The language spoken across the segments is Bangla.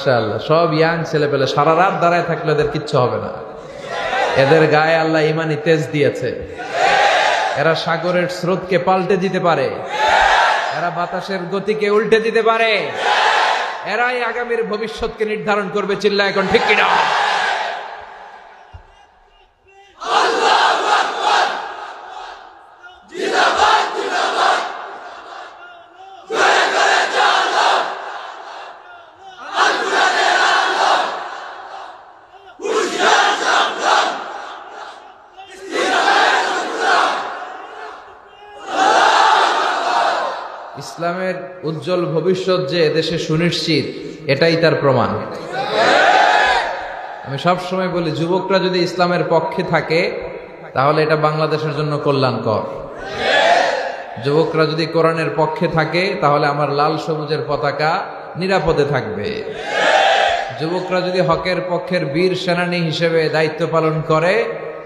মাশাআল্লাহ, সব ইয়াং ছেলে পেলে সারা রাত দাঁড়ায় থাকলে এদের কিচ্ছু হবে না। এদের গায়ে আল্লাহ ইমানি তেজ দিয়েছে। এরা সাগরের স্রোতকে পাল্টে দিতে পারে। এরা বাতাসের গতিকে উল্টে দিতে পারে। এরাই আগামীর ভবিষ্যৎকে নির্ধারণ করবে চিল্লা এখন ঠিক কিনা। ইসলামের উজ্জ্বল ভবিষ্যৎ যে এদেশে সুনিশ্চিত, এটাই তার প্রমাণ। আমি সব সময় বলি, যুবকরা যদি ইসলামের পক্ষে থাকে, তাহলে এটা বাংলাদেশের জন্য কল্যাণকর। যুবকরা যদি কোরআনের পক্ষে থাকে, তাহলে আমার লাল সবুজের পতাকা নিরাপদে থাকবে। যুবকরা যদি হকের পক্ষের বীর সেনানী হিসেবে দায়িত্ব পালন করে,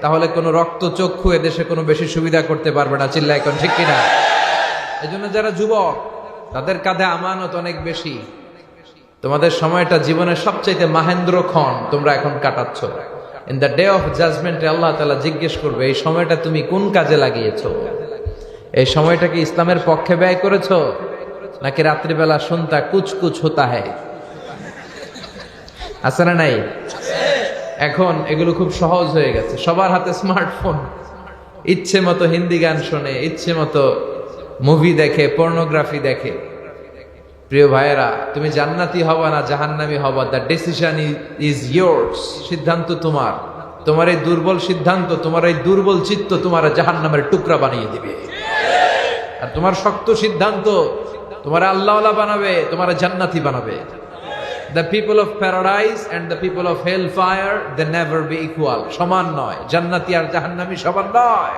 তাহলে কোনো রক্তচক্ষু এদেশে কোনো বেশি সুবিধা করতে পারবে না। চিল্লা এখন ঠিক কিনা? এজন্য যারা যুবক, তাদের কাঁধে আমানত অনেক বেশি। তোমাদের সময়টা জীবনের সবচাইতে মাহেন্দ্র ক্ষণ তোমরা এখন কাটাচ্ছ। ইন দ্য ডে অফ জাজমেন্টে আল্লাহ তালা জিজ্ঞেস করবে, এই সময়টা তুমি কোন কাজে লাগিয়েছো? এই সময়টা কি ইসলামের পক্ষে ব্যয় করেছ? নাকি রাত্রিবেলা শুনতা কুচ কুচ হতা হ্যায় আছে না নাই? এখন এগুলো খুব সহজ হয়ে গেছে। সবার হাতে স্মার্টফোন ইচ্ছে মতো হিন্দি গান শোনে, ইচ্ছে মতো মুভি দেখে পর্নোগ্রাফি দেখে। প্রিয় ভাইয়েরা, তুমি জান্নাতি হবা না জাহান্নামি হবা? দ্য ডিসিশন ইজ ইয়োর্স সিদ্ধান্ত তোমার। তোমার এই দুর্বল সিদ্ধান্ত, তোমার এই দুর্বল চিত্ত তোমার জাহান্নামের টুকরা বানিয়ে দিবে। আর তোমার শক্ত সিদ্ধান্ত, তোমার আল্লাহওয়ালা বানাবে, তোমার জান্নাতি বানাবে। The people of paradise and the people of hell fire they never be equal সমান নয়। জান্নাতি আর জাহান্নামি সমান নয়।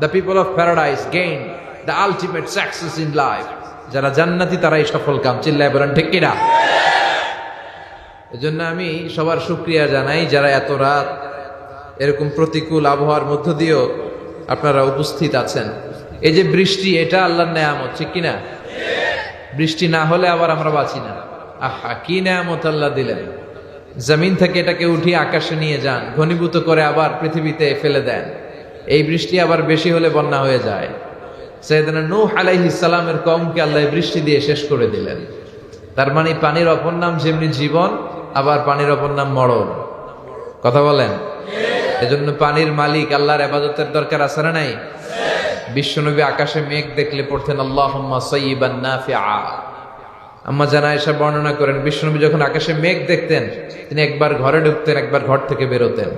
The people of paradise gain the ultimate success in life যারা জান্নাতি, তারাই সফল কাম। চিল্লায় বলেন, ঠিক কিনা? এজন্য আমি সবার শুক্রিয়া জানাই যারা এত রাত এরকম প্রতিকূল আবহাওয়ার মধ্য দিয়েও আপনারা উপস্থিত আছেন। এই যে বৃষ্টি, এটা আল্লাহর নেয়ামত, ঠিক কিনা? বৃষ্টি না হলে আবার আমরা বাঁচি না। আহা, কি নেয়ামত আল্লাহ দিলেন। জমিন থেকে এটাকে উঠিয়ে আকাশে নিয়ে যান। ঘনীভূত করে আবার পৃথিবীতে ফেলে দেন। এই বৃষ্টি আবার বেশি হলে বন্যা হয়ে যায়। সৈয়দনা নূহ আলাইহিস সালামের কমকে আল্লাহ বৃষ্টি দিয়ে শেষ করে দিলেন। তার মানে পানির অপর নাম যেমনি জীবন, আবার পানির অপর নাম মরণ। কথা বলেন? এজন্য পানির মালিক আল্লাহর আবাদতের দরকার আছে না নাই? বিশ্বনবী আকাশে মেঘ দেখলে পড়তেন আল্লাহ আম্মা জানা এসব বর্ণনা করেন, বিশ্বনবী যখন আকাশে মেঘ দেখতেন, তিনি একবার ঘরে ঢুকতেন, একবার ঘর থেকে বেরোতেন।